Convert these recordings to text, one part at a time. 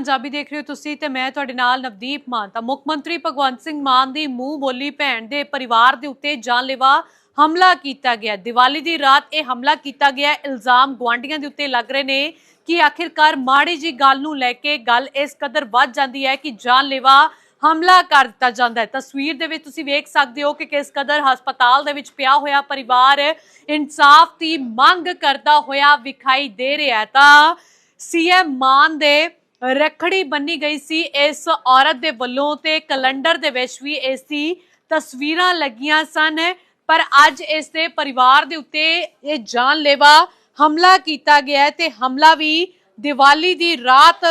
ਪੰਜਾਬੀ ਦੇਖ ਰਹੇ ਹੋ ਤੁਸੀਂ ਤੇ ਮੈਂ ਤੁਹਾਡੇ ਨਾਲ ਨਵਦੀਪ ਮਾਨ। ਤਾਂ ਮੁੱਖ ਮੰਤਰੀ ਭਗਵੰਤ ਸਿੰਘ ਮਾਨ ਦੀ ਮੂੰਹ ਬੋਲੀ ਭੈਣ ਦੇ ਪਰਿਵਾਰ ਦੇ ਉੱਤੇ ਜਾਨਲੇਵਾ ਹਮਲਾ ਕੀਤਾ ਗਿਆ। ਦੀਵਾਲੀ ਦੀ ਰਾਤ ਇਹ ਹਮਲਾ ਕੀਤਾ ਗਿਆ। ਇਲਜ਼ਾਮ ਗਵਾਂਡੀਆਂ ਦੇ ਉੱਤੇ ਲੱਗ ਰਹੇ ਨੇ ਕਿ ਆਖਿਰਕਾਰ ਮਾੜੀ ਜੀ ਗੱਲ ਨੂੰ ਲੈ ਕੇ ਗੱਲ ਇਸ ਕਦਰ ਵੱਧ ਜਾਂਦੀ ਹੈ ਕਿ ਜਾਨਲੇਵਾ ਹਮਲਾ ਕਰ ਦਿੱਤਾ ਜਾਂਦਾ ਹੈ। ਤਸਵੀਰ ਦੇ ਵਿੱਚ ਤੁਸੀਂ ਵੇਖ ਸਕਦੇ ਹੋ ਕਿ ਕਿਸ ਕਦਰ ਹਸਪਤਾਲ ਦੇ ਵਿੱਚ ਪਿਆ ਹੋਇਆ ਪਰਿਵਾਰ ਇਨਸਾਫ ਦੀ ਮੰਗ ਕਰਦਾ ਹੋਇਆ ਵਿਖਾਈ ਦੇ ਰਿਹਾ ਹੈ। ਤਾਂ ਸੀਐਮ ਮਾਨ ਦੇ ਰੱਖੜੀ ਬੰਨੀ ਗਈ ਸੀ। ਇਸ ਔਰਤ ਦੇ ਵੱਲੋਂ ਤੇ ਕੈਲੰਡਰ ਦੇ ਵਿੱਚ ਵੀ ਇਸ ਦੀ ਤਸਵੀਰਾਂ ਲੱਗੀਆਂ ਸਨ। ਪਰ ਅੱਜ ਇਸ ਦੇ ਪਰਿਵਾਰ ਦੇ ਉੱਤੇ ਇਹ ਜਾਨਲੇਵਾ ਹਮਲਾ ਕੀਤਾ ਗਿਆ ਤੇ ਹਮਲਾ ਵੀ ਦੀਵਾਲੀ ਦੀ ਰਾਤ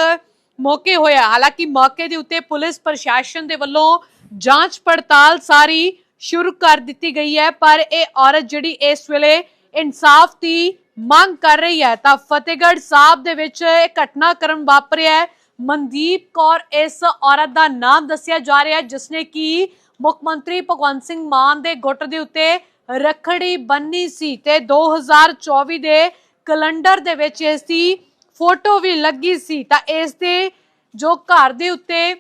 ਮੌਕੇ ਹੋਇਆ। ਹਾਲਾਂਕਿ ਮੌਕੇ ਦੇ ਉੱਤੇ ਪੁਲਿਸ ਪ੍ਰਸ਼ਾਸਨ ਦੇ ਵੱਲੋਂ ਜਾਂਚ ਪੜਤਾਲ ਸਾਰੀ ਸ਼ੁਰੂ ਕਰ ਦਿੱਤੀ ਗਈ ਹੈ। ਪਰ ਇਹ ਔਰਤ ਜਿਹੜੀ ਇਸ ਵੇਲੇ ਇਨਸਾਫ ਦੀ ਮੰਗ ਕਰ ਰਹੀ ਹੈ। ਤਾਂ ਫਤਿਹਗੜ੍ਹ ਸਾਹਿਬ ਦੇ ਵਿੱਚ ਇਹ ਘਟਨਾਕ੍ਰਮ ਵਾਪਰਿਆ ਹੈ। ਮਨਦੀਪ ਕੌਰ ਇਸ ਔਰਤ ਦਾ ਨਾਮ ਦੱਸਿਆ ਜਾ ਰਿਹਾ ਹੈ ਜਿਸਨੇ ਕਿ ਮੁੱਖ ਮੰਤਰੀ ਭਗਵੰਤ ਸਿੰਘ ਮਾਨ ਦੇ ਗੁੱਟ ਦੇ ਉੱਤੇ ਰੱਖੜੀ ਬੰਨੀ ਸੀ ਤੇ 2024 ਦੇ ਕੈਲੰਡਰ ਦੇ ਵਿੱਚ ਇਸ ਦੀ ਫੋਟੋ ਵੀ ਲੱਗੀ ਸੀ। ਤਾਂ ਇਸ ਦੇ ਜੋ ਘਰ ਦੇ ਉੱਤੇ,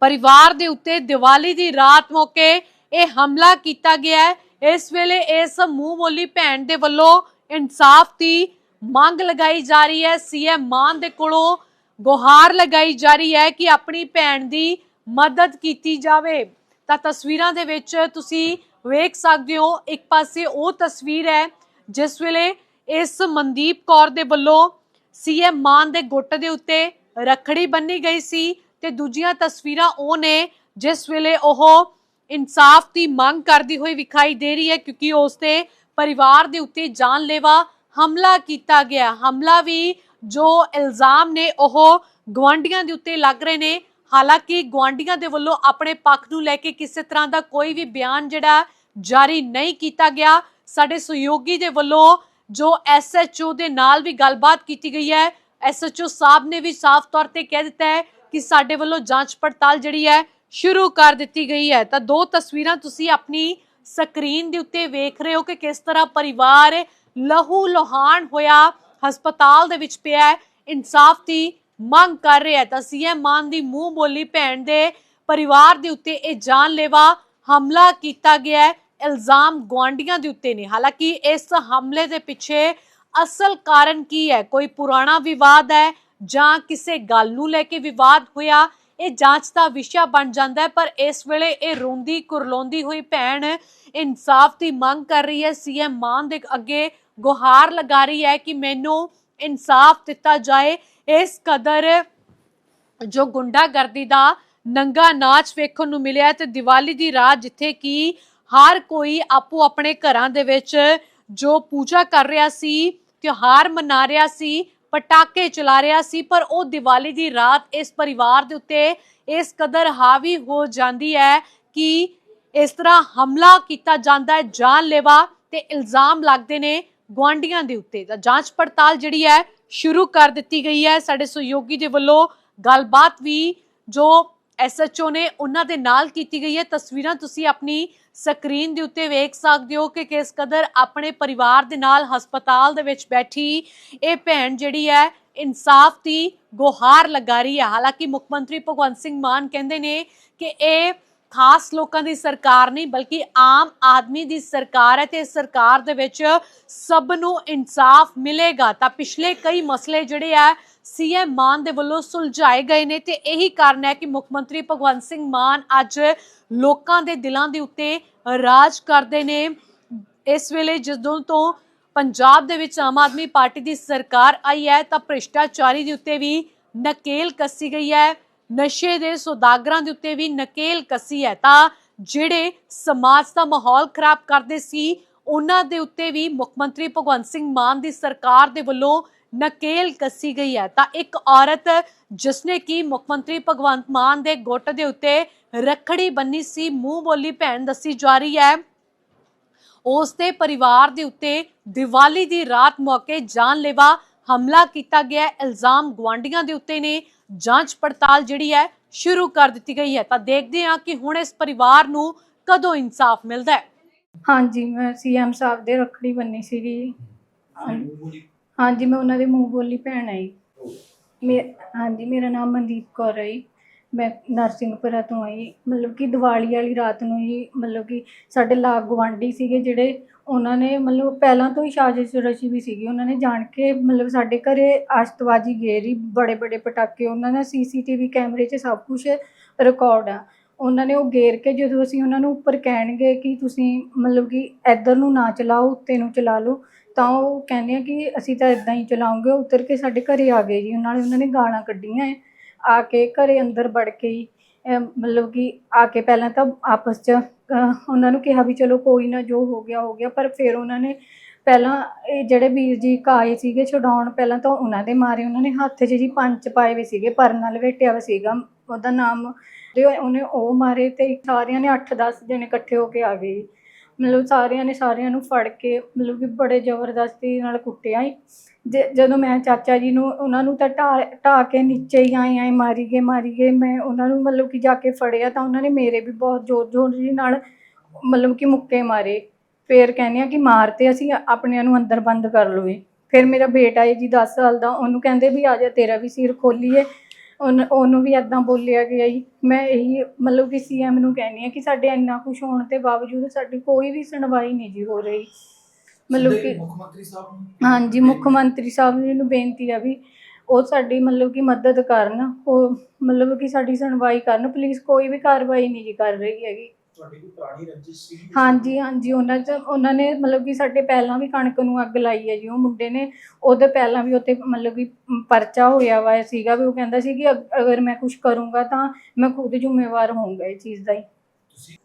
ਪਰਿਵਾਰ ਦੇ ਉੱਤੇ ਦੀਵਾਲੀ ਦੀ ਰਾਤ ਮੌਕੇ ਇਹ ਹਮਲਾ ਕੀਤਾ ਗਿਆ ਹੈ। ਇਸ ਵੇਲੇ ਇਸ ਮੂੰਹ ਬੋਲੀ ਭੈਣ ਦੇ ਵੱਲੋਂ ਇਨਸਾਫ ਦੀ ਮੰਗ ਲਗਾਈ ਜਾ ਰਹੀ ਹੈ। ਸੀਐਮ ਮਾਨ ਦੇ ਕੋਲੋਂ ਗੁਹਾਰ ਲਗਾਈ ਜਾ ਰਹੀ ਹੈ ਕਿ ਆਪਣੀ ਭੈਣ ਦੀ ਮਦਦ ਕੀਤੀ ਜਾਵੇ। ਤਾਂ ਤਸਵੀਰਾਂ ਦੇ ਵਿੱਚ ਤੁਸੀਂ ਵੇਖ ਸਕਦੇ ਹੋ, ਇੱਕ ਪਾਸੇ ਉਹ ਤਸਵੀਰ ਹੈ, ਜਿਸ ਵੇਲੇ ਇਸ ਮਨਦੀਪ ਕੌਰ ਦੇ ਵੱਲੋਂ ਸੀਐਮ ਮਾਨ ਦੇ ਗੁੱਟ ਦੇ ਉੱਤੇ ਰੱਖੜੀ ਬੰਨੀ ਗਈ ਸੀ ਤੇ ਦੂਜੀਆਂ ਤਸਵੀਰਾਂ ਉਹ ਨੇ, ਜਿਸ ਵੇਲੇ ਉਹ ਇਨਸਾਫ ਦੀ ਮੰਗ ਕਰਦੀ ਹੋਈ ਵਿਖਾਈ ਦੇ ਰਹੀ ਹੈ, ਕਿਉਂਕਿ ਉਸ ਦੇ ਪਰਿਵਾਰ ਦੇ ਉੱਤੇ ਜਾਨਲੇਵਾ ਹਮਲਾ ਕੀਤਾ ਗਿਆ। ਹਮਲਾ ਵੀ ਜੋ ਇਲਜ਼ਾਮ ਨੇ, ਉਹ ਗਵਾਂਡੀਆਂ ਦੇ ਉੱਤੇ ਲੱਗ ਰਹੇ ਨੇ। ਹਾਲਾਂਕਿ ਗਵਾਂਡੀਆਂ ਦੇ ਵੱਲੋਂ ਆਪਣੇ ਪੱਖ ਨੂੰ ਲੈ ਕੇ ਕਿਸੇ ਤਰ੍ਹਾਂ ਦਾ ਕੋਈ ਵੀ ਬਿਆਨ ਜਿਹੜਾ ਜਾਰੀ ਨਹੀਂ ਕੀਤਾ ਗਿਆ। ਸਾਡੇ ਸਹਿਯੋਗੀ ਦੇ ਵੱਲੋਂ ਜੋ ਐਸਐਚਓ ਦੇ ਨਾਲ ਵੀ ਗੱਲਬਾਤ ਕੀਤੀ ਗਈ ਹੈ ਐਸਐਚਓ ਸਾਹਿਬ ਨੇ ਵੀ ਸਾਫ਼ ਤੌਰ ਤੇ ਕਹਿ ਦਿੱਤਾ ਹੈ ਕਿ ਸਾਡੇ ਵੱਲੋਂ ਜਾਂਚ ਪੜਤਾਲ ਜਿਹੜੀ ਹੈ ਸ਼ੁਰੂ ਕਰ ਦਿੱਤੀ ਗਈ ਹੈ। ਤਾਂ ਦੋ ਤਸਵੀਰਾਂ ਤੁਸੀਂ ਆਪਣੀ ਸਕਰੀਨ ਦੇ ਉੱਤੇ ਵੇਖ ਰਹੇ ਹੋ ਕਿ ਕਿਸ ਤਰ੍ਹਾਂ ਪਰਿਵਾਰ ਲਹੂ ਲੋਹਾਨ ਹੋਇਆ, ਹਸਪਤਾਲ ਦੇ ਵਿੱਚ ਪਿਆ ਹੈ, ਇਨਸਾਫ ਦੀ ਮੰਗ ਕਰ ਰਿਹਾ ਹੈ। ਤਾਂ ਸੀਐਮ ਮਾਨ ਦੀ ਮੂੰਹ ਬੋਲੀ ਭੈਣ ਦੇ ਪਰਿਵਾਰ ਦੇ ਉੱਤੇ ਇਹ ਜਾਨਲੇਵਾ ਹਮਲਾ ਕੀਤਾ ਗਿਆ ਹੈ, ਇਲਜ਼ਾਮ ਗਵਾਂਡੀਆਂ ਦੇ ਉੱਤੇ ਨੇ। ਹਾਲਾਂਕਿ ਇਸ ਹਮਲੇ ਦੇ ਪਿੱਛੇ ਅਸਲ ਕਾਰਨ ਕੀ ਹੈ? ਕੋਈ ਪੁਰਾਣਾ ਵਿਵਾਦ ਹੈ ਜਾਂ ਕਿਸੇ ਗੱਲ ਨੂੰ ਲੈ ਕੇ ਵਿਵਾਦ ਹੋਇਆ? ਇਹ ਜਾਂਚ ਦਾ ਵਿਸ਼ਾ ਬਣ ਜਾਂਦਾ ਹੈ, ਪਰ ਇਸ ਵੇਲੇ ਇਹ ਰੋਂਦੀ ਕੁਰਲਾਉਂਦੀ ਹੋਈ ਭੈਣ ਇਨਸਾਫ ਦੀ ਮੰਗ ਕਰ ਰਹੀ ਹੈ। ਸੀਐਮ ਮਾਨ ਦੇ ਅੱਗੇ ਗੁਹਾਰ ਲਗਾ ਰਹੀ ਹੈ ਕਿ ਮੈਨੂੰ ਇਨਸਾਫ ਦਿੱਤਾ ਜਾਏ। ਇਸ ਕਦਰ ਜੋ ਗੁੰਡਾਗਰਦੀ ਦਾ ਨੰਗਾ ਨਾਚ ਵੇਖਣ ਨੂੰ ਮਿਲਿਆ ਤੇ ਦੀਵਾਲੀ ਦੀ ਰਾਤ ਜਿੱਥੇ ਕਿ ਹਰ ਕੋਈ ਆਪੋ ਆਪਣੇ ਘਰਾਂ ਦੇ ਵਿੱਚ ਜੋ ਪੂਜਾ ਕਰ ਰਿਹਾ ਸੀ, ਤਿਉਹਾਰ ਮਨਾ ਰਿਹਾ ਸੀ ਪਟਾਕੇ ਚਲਾ ਰਿਹਾ ਸੀ, ਪਰ ਉਹ ਦੀਵਾਲੀ ਦੀ ਰਾਤ ਇਸ ਪਰਿਵਾਰ ਦੇ ਉੱਤੇ ਇਸ ਕਦਰ ਹਾਵੀ ਹੋ ਜਾਂਦੀ ਹੈ ਕਿ ਇਸ ਤਰ੍ਹਾਂ ਹਮਲਾ ਕੀਤਾ ਜਾਂਦਾ ਹੈ, ਜਾਨਲੇਵਾ ਤੇ ਇਲਜ਼ਾਮ ਲੱਗਦੇ ਨੇ ਗਵਾਂਡੀਆਂ ਦੇ ਉੱਤੇ। ਤਾਂ ਜਾਂਚ ਪੜਤਾਲ ਜਿਹੜੀ ਹੈ, ਸ਼ੁਰੂ ਕਰ ਦਿੱਤੀ ਗਈ ਹੈ। ਸਾਡੇ ਸਹਿਯੋਗੀ ਦੇ ਵੱਲੋਂ ਗੱਲਬਾਤ ਵੀ ਜੋ ਐਸਐਚਓ ਨੇ ਉਹਨਾਂ ਦੇ ਨਾਲ ਕੀਤੀ ਗਈ ਹੈ। ਤਸਵੀਰਾਂ ਤੁਸੀਂ ਆਪਣੀ ਸਕਰੀਨ ਦੇ ਉੱਤੇ ਵੇਖ ਸਕਦੇ ਹੋ ਕਿ ਕਿਸ ਕਦਰ ਆਪਣੇ ਪਰਿਵਾਰ ਦੇ ਨਾਲ ਹਸਪਤਾਲ ਦੇ ਵਿੱਚ ਬੈਠੀ ਇਹ ਭੈਣ ਜਿਹੜੀ ਹੈ, ਇਨਸਾਫ ਦੀ ਗੁਹਾਰ ਲਗਾ ਰਹੀ ਹੈ। ਹਾਲਾਂਕਿ ਮੁੱਖ ਮੰਤਰੀ ਭਗਵੰਤ ਸਿੰਘ ਮਾਨ ਕਹਿੰਦੇ ਨੇ ਕਿ ਇਹ ਖਾਸ ਲੋਕਾਂ ਦੀ ਸਰਕਾਰ ਨਹੀਂ, ਬਲਕਿ ਆਮ ਆਦਮੀ ਦੀ ਸਰਕਾਰ ਹੈ ਤੇ ਸਰਕਾਰ ਦੇ ਵਿੱਚ ਸਭ ਨੂੰ ਇਨਸਾਫ ਮਿਲੇਗਾ। ਤਾਂ ਪਿਛਲੇ ਕਈ ਮਸਲੇ ਜਿਹੜੇ ਆ, ਸੀਐਮ ਮਾਨ ਦੇ ਵੱਲੋਂ ਸੁਲਝਾਏ ਗਏ ਨੇ ਤੇ ਇਹੀ ਕਾਰਨ ਹੈ ਕਿ ਮੁੱਖ ਮੰਤਰੀ ਭਗਵੰਤ ਸਿੰਘ ਮਾਨ ਅੱਜ ਲੋਕਾਂ ਦੇ ਦਿਲਾਂ ਦੇ ਉੱਤੇ ਰਾਜ ਕਰਦੇ ਨੇ। ਇਸ ਵੇਲੇ ਜਦੋਂ ਤੋਂ ਪੰਜਾਬ ਦੇ ਵਿੱਚ ਆਮ ਆਦਮੀ ਪਾਰਟੀ ਦੀ ਸਰਕਾਰ ਆਈ ਹੈ, ਤਾਂ ਭ੍ਰਿਸ਼ਟਾਚਾਰੀ ਦੇ ਉੱਤੇ ਵੀ ਨਕੇਲ ਕੱਸੀ ਗਈ ਹੈ। ਨਸ਼ੇ ਦੇ ਸੌਦਾਗਰਾਂ ਦੇ ਉੱਤੇ ਵੀ ਨਕੇਲ ਕੱਸੀ ਹੈ, ਤਾਂ ਜਿਹੜੇ ਸਮਾਜ ਦਾ ਮਾਹੌਲ ਖਰਾਬ ਕਰਦੇ ਸੀ, ਉਹਨਾਂ ਦੇ ਉੱਤੇ ਵੀ ਮੁੱਖ ਮੰਤਰੀ ਭਗਵੰਤ ਸਿੰਘ ਮਾਨ ਦੀ ਸਰਕਾਰ ਦੇ ਵੱਲੋਂ ਨਕੇਲ ਕੱਸੀ ਗਈ ਹੈ। ਤਾਂ ਇੱਕ ਔਰਤ, ਜਿਸਨੇ ਕੀ ਮੁੱਖ ਮੰਤਰੀ ਭਗਵੰਤ ਮਾਨ ਦੇ ਗੁੱਟ ਦੇ ਉੱਤੇ ਰੱਖੜੀ ਬੰਨੀ ਸੀ, ਮੂੰਹ ਬੋਲੀ ਭੈਣ ਦੱਸੀ ਜਾ ਰਹੀ ਹੈ, ਉਸ ਦੇ ਪਰਿਵਾਰ ਦੇ ਉੱਤੇ ਦੀਵਾਲੀ ਦੀ ਰਾਤ ਮੌਕੇ ਜਾਨਲੇਵਾ ਹਮਲਾ ਕੀਤਾ ਗਿਆ। ਇਲਜ਼ਾਮ ਗਵਾਂਡੀਆਂ ਦੇ ਉੱਤੇ ਨੇ। ਜਾਂਚ ਪੜਤਾਲ ਜਿਹੜੀ ਹੈ ਸ਼ੁਰੂ ਕਰ ਦਿੱਤੀ ਗਈ ਹੈ। ਤਾਂ ਦੇਖਦੇ ਹਾਂ ਕਿ ਹੁਣ ਇਸ ਪਰਿਵਾਰ ਨੂੰ ਕਦੋਂ ਇਨਸਾਫ ਮਿਲਦਾ ਹੈ। ਹਾਂਜੀ ਮੈਂ ਸੀਐਮ ਸਾਹਿਬ ਦੇ ਰੱਖੜੀ ਬੰਨੀ ਸੀਗੀ। ਹਾਂਜੀ। ਮੈਂ ਉਹਨਾਂ ਦੇ ਮੂੰਹ ਬੋਲੀ ਭੈਣ ਆਈ। ਮੇ ਹਾਂਜੀ ਮੇਰਾ ਨਾਮ ਮਨਦੀਪ ਕੌਰ ਹੈ ਜੀ। ਮੈਂ ਨਰਸਿੰਘਪੁਰਾ ਤੋਂ ਆਈ। ਮਤਲਬ ਕਿ ਦੀਵਾਲੀ ਵਾਲੀ ਰਾਤ ਨੂੰ ਹੀ ਮਤਲਬ ਕਿ ਸਾਡੇ ਲਾਗ ਗੁਆਂਢੀ ਸੀਗੇ ਜਿਹੜੇ, ਉਹਨਾਂ ਨੇ ਮਤਲਬ ਪਹਿਲਾਂ ਤੋਂ ਹੀ ਸਾਜ਼ਿਸ਼ ਰਚੀ ਵੀ ਸੀਗੀ। ਉਹਨਾਂ ਨੇ ਜਾਣ ਕੇ ਮਤਲਬ ਸਾਡੇ ਘਰੇ ਆਸ਼ਤਬਾਜ਼ੀ ਗੇਰੀ ਬੜੇ ਬੜੇ ਪਟਾਕੇ, ਉਹਨਾਂ ਦਾ ਸੀਸੀਟੀਵੀ ਕੈਮਰੇ 'ਚ ਸਭ ਕੁਝ ਰਿਕਾਰਡ ਆ। ਉਹਨਾਂ ਨੇ ਉਹ ਗੇਰ ਕੇ ਜਦੋਂ ਅਸੀਂ ਉਹਨਾਂ ਨੂੰ ਉੱਪਰ ਕਹਿਣਗੇ ਕਿ ਤੁਸੀਂ ਮਤਲਬ ਕਿ ਇੱਧਰ ਨੂੰ ਨਾ ਚਲਾਓ, ਉੱਤੇ ਨੂੰ ਚਲਾ ਲਓ, ਤਾਂ ਉਹ ਕਹਿੰਦੇ ਆ ਕਿ ਅਸੀਂ ਤਾਂ ਇਦਾਂ ਹੀ ਚਲਾਉਂਗੇ, ਉਤਰ ਕੇ ਸਾਡੇ ਘਰੇ ਆ ਗਏ ਜੀ। ਉਹਨਾਂ ਨਾਲੇ ਉਹਨਾਂ ਨੇ ਗਾਲਾਂ ਕੱਢੀਆਂ ਹੈ ਆ ਕੇ ਘਰੇ ਅੰਦਰ ਵੜ ਕੇ ਹੀ ਅਹ ਮਤਲਬ ਕਿ ਆ ਕੇ ਪਹਿਲਾਂ ਤਾਂ ਆਪਸ 'ਚ, ਅਹ ਉਹਨਾਂ ਨੂੰ ਕਿਹਾ ਵੀ ਚਲੋ ਕੋਈ ਨਾ ਜੋ ਹੋ ਗਿਆ ਹੋ ਗਿਆ, ਪਰ ਫਿਰ ਉਹਨਾਂ ਨੇ ਪਹਿਲਾਂ ਇਹ ਜਿਹੜੇ ਵੀਰ ਜੀ ਕਾਏ ਸੀਗੇ ਛਡਾਉਣ, ਪਹਿਲਾਂ ਤਾਂ ਉਹਨਾਂ ਦੇ ਮਾਰੇ, ਉਹਨਾਂ ਨੇ ਹੱਥ 'ਚ ਜੀ ਪੰਚ ਪਾਏ ਵੀ ਸੀਗੇ ਪਰ ਨਾਲ ਲਪੇਟਿਆ ਵਾ ਸੀਗਾ, ਉਹਦਾ ਨਾਮ, ਤੇ ਉਹਨੇ ਉਹ ਮਾਰੇ ਤੇ ਸਾਰਿਆਂ ਨੇ 8-10 ਜਣੇ ਇਕੱਠੇ ਹੋ ਕੇ ਆ ਗਏ ਮਤਲਬ ਸਾਰਿਆਂ ਨੇ ਸਾਰਿਆਂ ਨੂੰ ਫੜ ਕੇ ਮਤਲਬ ਕਿ ਬੜੇ ਜ਼ਬਰਦਸਤੀ ਨਾਲ ਕੁੱਟਿਆ ਹੀ ਜ- ਜਦੋਂ ਮੈਂ ਚਾਚਾ ਜੀ ਨੂੰ, ਉਹਨਾਂ ਨੂੰ ਤਾਂ ਢਾਹ ਢਾਹ ਕੇ ਨੀਚੇ ਹੀ ਆਏ ਆਏ ਮਾਰੀ ਗਏ ਮਾਰੀ ਗਏ, ਮੈਂ ਉਹਨਾਂ ਨੂੰ ਮਤਲਬ ਕਿ ਜਾ ਕੇ ਫੜਿਆ ਤਾਂ ਉਹਨਾਂ ਨੇ ਮੇਰੇ ਵੀ ਬਹੁਤ ਜ਼ੋਰ ਜ਼ੋਰ ਜੀ ਨਾਲ ਮਤਲਬ ਕਿ ਮੁੱਕੇ ਮਾਰੇ। ਫਿਰ ਕਹਿੰਦੇ ਆ ਕਿ ਮਾਰਤੇ ਅਸੀਂ, ਆਪਣਿਆਂ ਨੂੰ ਅੰਦਰ ਬੰਦ ਕਰ ਲਵੇ। ਫਿਰ ਮੇਰਾ ਬੇਟਾ ਹੈ ਜੀ 10 ਸਾਲ ਦਾ, ਉਹਨੂੰ ਕਹਿੰਦੇ ਵੀ ਆ ਜਾ ਤੇਰਾ ਵੀ ਸਿਰ ਖੋਲੀਏ। ਉਹਨ- ਉਹਨੂੰ ਵੀ ਐਦਾਂ ਬੋਲਿਆ ਗਿਆ ਜੀ। ਮੈਂ ਇਹੀ ਮਤਲਬ ਕਿ ਸੀਐਮ ਨੂੰ ਕਹਿੰਦੀ ਆ ਕਿ ਸਾਡੇ ਇੰਨਾ ਕੁਝ ਹੋਣ ਦੇ ਬਾਵਜੂਦ ਸਾਡੀ ਕੋਈ ਵੀ ਸੁਣਵਾਈ ਨਹੀਂ ਜੀ ਹੋ ਰਹੀ। ਮਤਲਬ ਸਿੱਧੇ ਕਿ ਮੁੱਖ ਮੰਤਰੀ ਸਾਹਿਬ ਨੂੰ ਹਾਂਜੀ ਮੁੱਖ ਮੰਤਰੀ ਸਾਹਿਬ ਜੀ ਨੂੰ ਬੇਨਤੀ ਆ ਵੀ ਉਹ ਸਾਡੀ ਮਤਲਬ ਕਿ ਮਦਦ ਕਰਨ ਉਹ ਮਤਲਬ ਕਿ ਸਾਡੀ ਸੁਣਵਾਈ ਕਰਨ। ਪਲੀਜ਼ ਕੋਈ ਵੀ ਕਾਰਵਾਈ ਨਹੀਂ ਜੀ ਕਰ ਰਹੀ ਹੈਗੀ। ਤੁਹਾਡੀ ਕੋਈ ਪੁਰਾਣੀ ਰੰਜਿਸ਼ ਸੀ ਹਾਂਜੀ ਹਾਂਜੀ। ਉਹਨਾਂ ਚ ਉਹਨਾਂ ਨੇ ਮਤਲਬ ਕਿ ਸਾਡੇ ਪਹਿਲਾਂ ਵੀ ਕਣਕ ਨੂੰ ਅੱਗ ਲਾਈ ਹੈ ਜੀ। ਉਹ ਮੁੰਡੇ ਨੇ ਉਹਦੇ ਪਹਿਲਾਂ ਵੀ ਉੱਤੇ ਮਤਲਬ ਕਿ ਪਰਚਾ ਹੋਇਆ ਵਾ ਸੀਗਾ ਵੀ ਉਹ ਕਹਿੰਦਾ ਸੀ ਕਿ ਅਗ- ਅਗਰ ਮੈਂ ਕੁਝ ਕਰੂੰਗਾ ਤਾਂ ਮੈਂ ਖੁਦ ਜ਼ਿੰਮੇਵਾਰ ਹੋਊਂਗਾ ਇਹ ਚੀਜ਼ ਦਾ ਹੀ।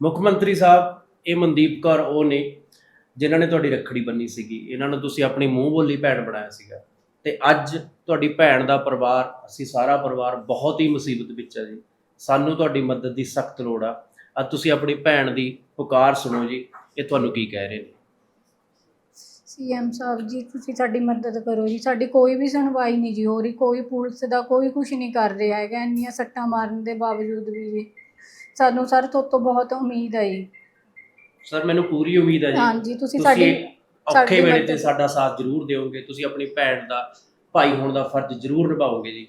ਮੁੱਖ ਮੰਤਰੀ ਸਾਹਿਬ ਇਹ ਮਨਦੀਪ ਕੌਰ ਉਹ ਨੇ ਜਿਨ੍ਹਾਂ ਨੇ ਤੁਹਾਡੀ ਰੱਖੜੀ ਬੰਨੀ ਸੀਗੀ ਇਹਨਾਂ ਨੂੰ ਤੁਸੀਂ ਆਪਣੀ ਮੂੰਹ ਬੋਲੀ ਭੈਣ ਬਣਾਇਆ ਸੀਗਾ। ਤੇ ਅੱਜ ਤੁਹਾਡੀ ਭੈਣ ਦਾ ਪਰਿਵਾਰ ਅਸੀਂ ਸਾਰਾ ਪਰਿਵਾਰ ਬਹੁਤ ਹੀ ਮੁਸੀਬਤ ਵਿੱਚ ਹੈ ਜੀ। ਸਾਨੂੰ ਤੁਹਾਡੀ ਮਦਦ ਦੀ ਸਖਤ ਲੋੜ ਆ। ਅੱਜ ਤੁਸੀਂ ਆਪਣੀ ਭੈਣ ਦੀ ਪੁਕਾਰ ਸੁਣੋ ਜੀ। ਇਹ ਤੁਹਾਨੂੰ ਕੀ ਕਹਿ ਰਹੇ ਨੇ? ਸੀਐਮ ਸਾਹਿਬ ਜੀ ਤੁਸੀਂ ਸਾਡੀ ਮਦਦ ਕਰੋ ਜੀ। ਸਾਡੀ ਕੋਈ ਵੀ ਸੁਣਵਾਈ ਨਹੀਂ ਜੀ ਹੋ ਰਹੀ। ਕੋਈ ਪੁਲਿਸ ਦਾ ਕੋਈ ਕੁਝ ਨਹੀਂ ਕਰ ਰਿਹਾ ਹੈਗਾ। ਇੰਨੀਆਂ ਸੱਟਾਂ ਮਾਰਨ ਦੇ ਬਾਵਜੂਦ ਵੀ ਜੀ। ਸਾਨੂੰ ਸਰ ਤੁਹਾਡੇ ਤੋਂ ਬਹੁਤ ਉਮੀਦ ਹੈ ਜੀ। ਸਰ ਮੈਨੂੰ ਪੂਰੀ ਉਮੀਦ ਹੈ ਜੀ। ਹਾਂਜੀ ਤੁਸੀਂ ਤੁਸੀਂ ਸਾਡੀ ਔਖੇ ਸਾਡੀ ਵੇਲੇ ਮਦਦ- ਤੇ ਸਾਡਾ ਸਾਥ ਜ਼ਰੂਰ ਦਿਓਗੇ। ਤੁਸੀਂ ਆਪਣੀ ਭੈਣ ਦਾ ਭਾਈ ਹੋਣ ਦਾ ਫਰਜ਼ ਜ਼ਰੂਰ ਨਿਭਾਓਗੇ ਜੀ।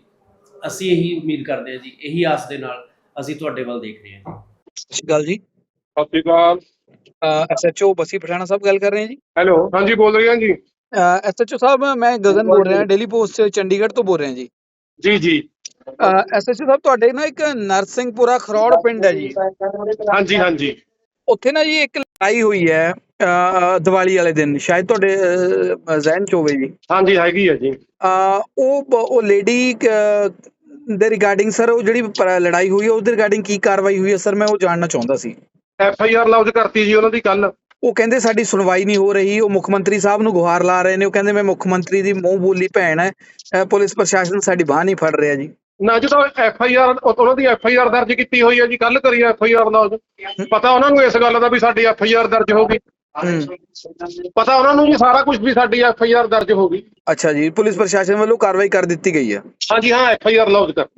ਅਸੀਂ ਇਹੀ ਉਮੀਦ ਕਰਦੇ ਹਾਂ ਜੀ। ਇਹੀ ਆਸ ਦੇ ਨਾਲ ਅਸੀਂ ਤੁਹਾਡੇ ਵੱਲ ਦੇਖ ਰਹੇ ਹਾਂ ਸਤਿ ਸ਼੍ਰੀ ਅਕਾਲ ਜੀ। ਸਤਿ ਸ਼੍ਰੀ ਅਕਾਲ। ਐਸਐਚਓ ਬਸੀ ਪਠਾਣਾ ਸਾਹਿਬ ਗੱਲ ਕਰ ਰਹੇ ਹਾਂ ਜੀ? ਹੈਲੋ ਹਾਂਜੀ ਬੋਲ ਰਹੀ ਹਾਂ ਜੀ। ਐਸਐਚਓ ਸਾਹਿਬ ਮੈਂ ਗਗਨ ਬੋਲ ਰਿਹਾ ਡੇਲੀ ਪੋਸਟ ਚੰਡੀਗੜ੍ਹ ਤੋਂ ਬੋਲ ਰਿਹਾ ਜੀ। ਜੀ ਜੀ। ਐਸਐਚਓ ਸਾਹਿਬ ਤੁਹਾਡੇ ਨਾ ਇੱਕ ਨਰਸਿੰਘਪੁਰਾ ਖਰੌੜ ਪਿੰਡ ਹੈ ਜੀ। ਹਾਂਜੀ ਹਾਂਜੀ। ਉੱਥੇ ਨਾ ਜੀ ਇੱਕ ਲੜਾਈ ਹੋਈ ਹੈ ਦੀਵਾਲੀ ਵਾਲੇ ਦਿਨ। ਸ਼ਾਇਦ ਤੁਹਾਡੇ ਜ਼ਿਹਨ ਚ ਹੋਵੇ ਜੀ। ਹਾਂਜੀ ਹੈਗੀ ਹੈ ਜੀ। ਉਹ ਉਹ ਲੇਡੀ ਦੇ ਰਿਗਾਰਡਿੰਗ ਸਰ ਉਹ ਜਿਹੜੀ ਲੜਾਈ ਹੋਈ ਹੈ ਉਹਦੇ ਰਿਗਾਰਡਿੰਗ ਕੀ ਕਾਰਵਾਈ ਹੋਈ ਹੈ ਸਰ ਮੈਂ ਉਹ ਜਾਣਨਾ ਚਾਹੁੰਦਾ ਸੀ। ਐਫ ਆਈ ਆਰ ਲਾਉਜ ਕਰਤੀ ਜੀ ਉਹਨਾਂ ਦੀ ਕੱਲ ਉਹ ਕਹਿੰਦੇ ਸਾਡੀ ਸੁਣਵਾਈ ਨਹੀਂ ਹੋ ਰਹੀ ਉਹ ਮੁੱਖ ਮੰਤਰੀ ਸਾਹਿਬ ਨੂੰ ਗੁਹਾਰ ਲਾ ਰਹੇ ਨੇ ਉਹ ਕਹਿੰਦੇ ਮੈਂ ਮੁੱਖ ਮੰਤਰੀ ਦੀ ਮੂੰਹ ਬੋਲੀ ਭੈਣ ਹੈ ਪੁਲਿਸ ਪ੍ਰਸ਼ਾਸਨ ਸਾਡੀ ਬਾਹ ਨਹੀਂ ਫੜ ਰਿਹਾ ਜੀ। ਨਾ ਜਦੋਂ ਐਫ ਆਈ ਆਰ ਉਹਨਾਂ ਦੀ ਐਫ ਆਈ ਆਰ ਦਰਜ ਕੀਤੀ ਹੋਈ ਹੈ ਜੀ ਕੱਲ ਕਰੀ ਐਫ ਆਈ ਆਰ ਲਾਉਜ ਪਤਾ ਉਹਨਾਂ ਨੂੰ ਇਸ ਗੱਲ ਦਾ ਵੀ ਸਾਡੀ ਐਫ ਆਈ ਆਰ ਦਰਜ ਹੋ ਗਈ। ਪਤਾ ਉਹਨਾਂ ਨੂੰ ਜੀ ਸਾਰਾ ਕੁਝ ਵੀ ਸਾਡੀ ਐਫ ਆਈ ਆਰ ਦਰਜ ਹੋ ਗਈ। ਅੱਛਾ ਜੀ ਪੁਲਿਸ ਪ੍ਰਸ਼ਾਸਨ ਵੱਲੋਂ ਕਾਰਵਾਈ ਕਰ ਦਿੱਤੀ ਗਈ ਹੈ? ਹਾਂਜੀ ਹਾਂ ਐਫ ਆਈ ਆਰ ਲਾਉਜ ਕਰਤੀ